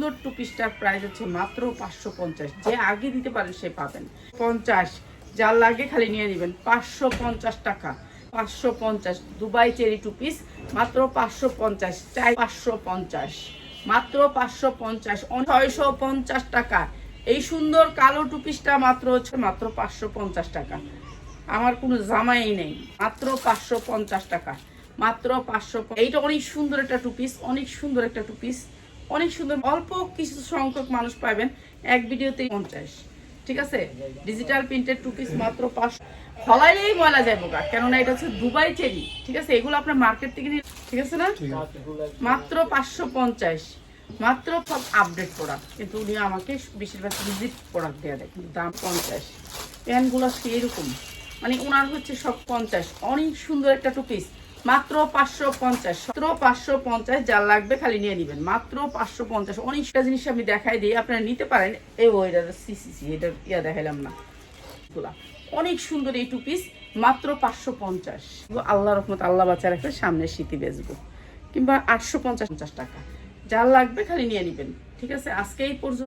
সুন্দর two পিসটার price হচ্ছে মাত্র পাঁচশো পঞ্চাশ। যে আগে দিতে পারেন সে পাবেন। পঞ্চাশ। যার লাগে খালি নিয়ে নেবেন। পাঁচশো পঞ্চাশ টাকা। পাঁচশো পঞ্চাশ। দুবাই চেরি টু পিস মাত্র পাঁচশো পঞ্চাশ। চাই পাঁচশো পঞ্চাশ। মাত্র পাঁচশো পঞ্চাশ। ছয়শো পঞ্চাশ টাকা। এই সুন্দর কালো টু পিসটা মাত্র হচ্ছে মাত্র পাঁচশো পঞ্চাশ টাকা। আমার কোনো জামাই নেই। মাত্র পাঁচশো পঞ্চাশ টাকা। মাত্র পাঁচশো এইটা অনেক সুন্দর একটা টু পিস অনেক সুন্দর একটা টু পিস অনেক সুন্দর অল্প কিছু সংখ্যক মানুষ পাবেন। এক ভিডিওতে পঞ্চাশ। ঠিক আছে? ডিজিটাল প্রিন্টেড টু পিস মাত্র পাঁচশো। ফলাইলেই ময়লা যাব গা কেননা এটা হচ্ছে দুবাই চেরি। ঠিক আছে? এগুলো আপনার মার্কেট থেকে নিয়ে ঠিক আছে না? মাত্র পাঁচশো পঞ্চাশ। মাত্র সব আপডেট প্রোডাক্ট কিন্তু উনি আমাকে বেশিরভাগ ভিজিট প্রোডাক্ট দেওয়া দেয় কিন্তু দাম পঞ্চাশ। প্যান্টগুলো এরকম মানে ওনার হচ্ছে সব পঞ্চাশ। অনেক সুন্দর একটা টু পিস মাত্র পাঁচশো পঞ্চাশ। মাত্র পাঁচশো পঞ্চাশ যা লাগবে খালি নিয়ে নেবেন। মাত্র পাঁচশো পঞ্চাশ। অনেকটা জিনিস আমি দেখাই দিই, আপনারা নিতে পারেন। এ ও, এটা সি সি সি, এটা ইয়া দেখাইলাম না। গুলা অনেক সুন্দর এই টু পিস মাত্র পাঁচশো পঞ্চাশ। আল্লাহ রহমত আল্লাহ বাচ্চা রাখলে সামনে শীতি বেচবো। কিংবা আটশো পঞ্চাশ পঞ্চাশ টাকা। যার লাগবে খালি নিয়ে নেবেন। ঠিক আছে? আজকে এই পর্যন্ত।